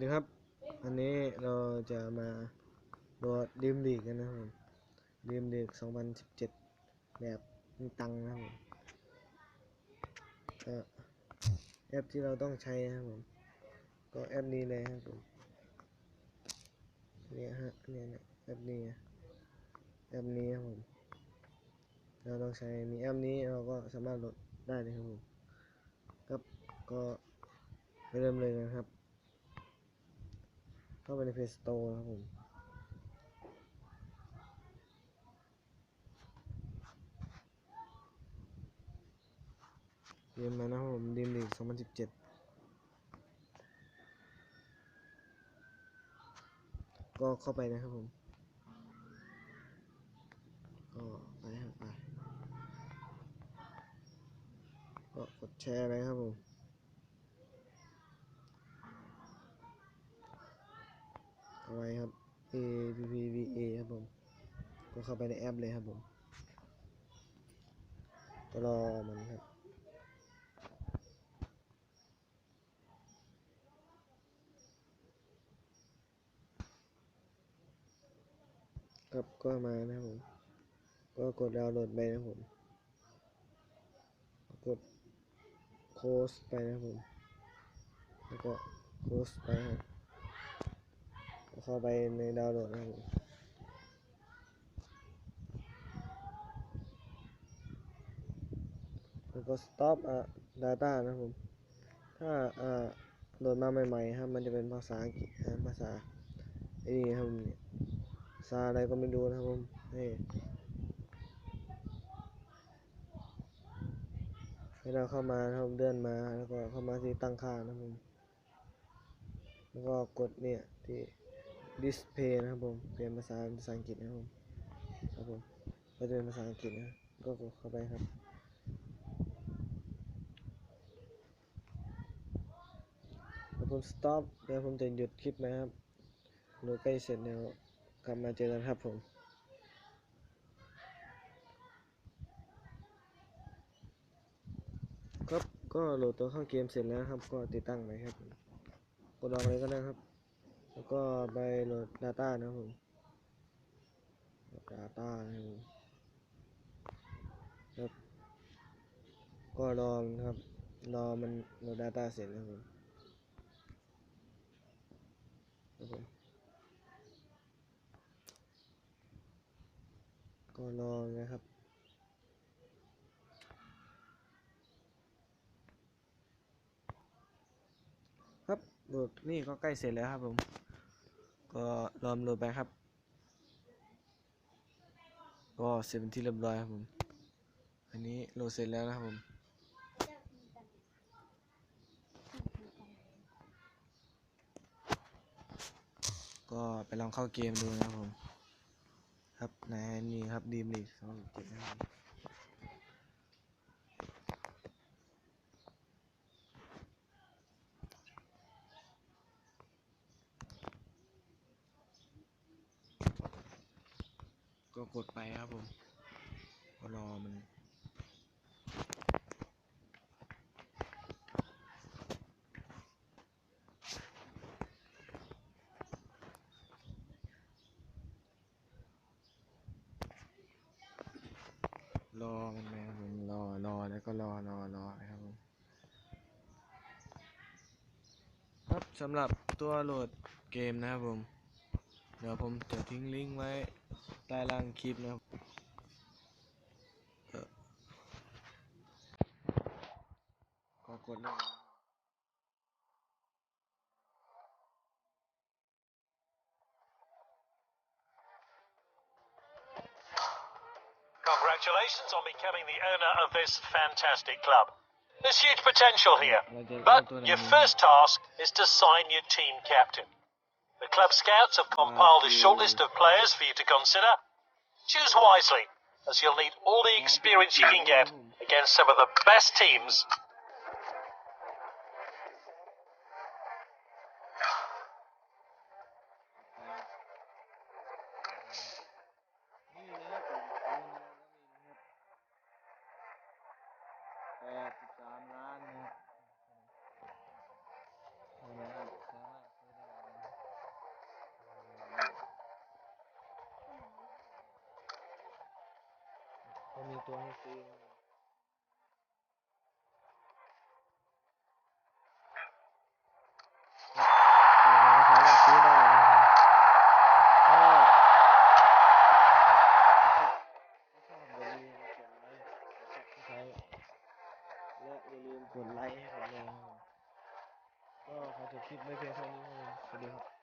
เดี๋ยวนี้เราจะมาโหลดดิมลีกกันนะครับผมดิมลีก2017 แบบมีตังนะครับผมก็แอปที่เราต้องใช้นะครับผม ก็แอปนี้เลยครับผมเนี่ยฮะเนี่ยแอปนี้แอปนี้ครับผม เราต้องใช้มีแอปนี้เราก็สามารถโหลดได้เลยครับผมครับก็ไปเริ่มเลยนะครับ เข้าไปใน Play Store นะครับผมเรียนมานะครับผมดีมลีก2017ก็เข้าไปนะครับผมก็ไปครับไปก็กดแชร์เลยครับผม เอาไว้ครับ A P P V A ครับผมก็เข้าไปในแอปเลยครับผมก็รอมันครับครับก็มานะครับผม ก็กดดาวน์โหลดไปนะครับผม กดโค้ดไปนะครับผม แล้วก็โค้ดไปครับ เข้าไปในดาวน์โหลดนะครับผมแล้วก็ stop อะ data นะครับผม ถ้าอ่าโหลดมาใหม่ๆครับ มันจะเป็นภาษาอังกฤษภาษาไอ้นี่ครับผมเนี่ยภาษาอะไรก็ไม่รู้นะครับผมนี่ให้เราเข้ามาครับผมเลื่อนมาแล้วก็เข้ามาที่ตั้งค่านะครับผมแล้วก็กดเนี่ยที่ display นะครับผมเปลี่ยนภาษาภาษาอังกฤษนะครับผมครับผมก็จะเป็นภาษาอังกฤษนะก็กดเข้าไปครับเดี๋ยวผม stop เดี๋ยวผมจะหยุดคลิปนะครับโหลดใกล้เสร็จแล้วกลับมาเจอกันครับผมครับก็โหลดตัวเข้าเกมเสร็จแล้วครับ ก็ติดตั้งไปครับกดลองเลยก็ได้ครับ ก็ไปโหลด Data นะครับผม Data นะครับผมก็รอมครับ รอมันโหลด Data เสร็จนะครับผมครับผมก็รอนะครับครับโหลดนี่ก็ใกล้เสร็จแล้วครับผม ก็รอมโหลดไปครับ ก็เสร็จเป็นที่เรียบร้อยครับผม อันนี้โหลดเสร็จแล้วนะครับผมก็ไปลองเข้าเกมดูนะครับผม ครับในนี่ครับดีมลีกสองเจ็ดนะครับ ก็กดไปครับผมก็รอมันรอมันนะครับผมรอรอแล้วก็รอรอรอนะครับผมครับสำหรับตัวโหลดเกมนะครับผม เดี๋ยวผมจะทิ้งลิงก์ไว้ใต้ล่างคลิปนะครับเอ่อก็กดได้เลย Congratulations on becoming the owner of this fantastic club. There's huge potential here, เราจะ but เอาตัวไหน your ดี first task is to sign your team captain. The club scouts have compiled a mm. shortlist of players for you to consider. Choose wisely, as you'll need all the experience you can get mm. against some of the best teams ไลค์กด subscribe และอย่าลืมกดไลค์ให้ผมด้วยก็ขอจบคลิปไว้เพียงเท่านี้ครับสวัสดีครับ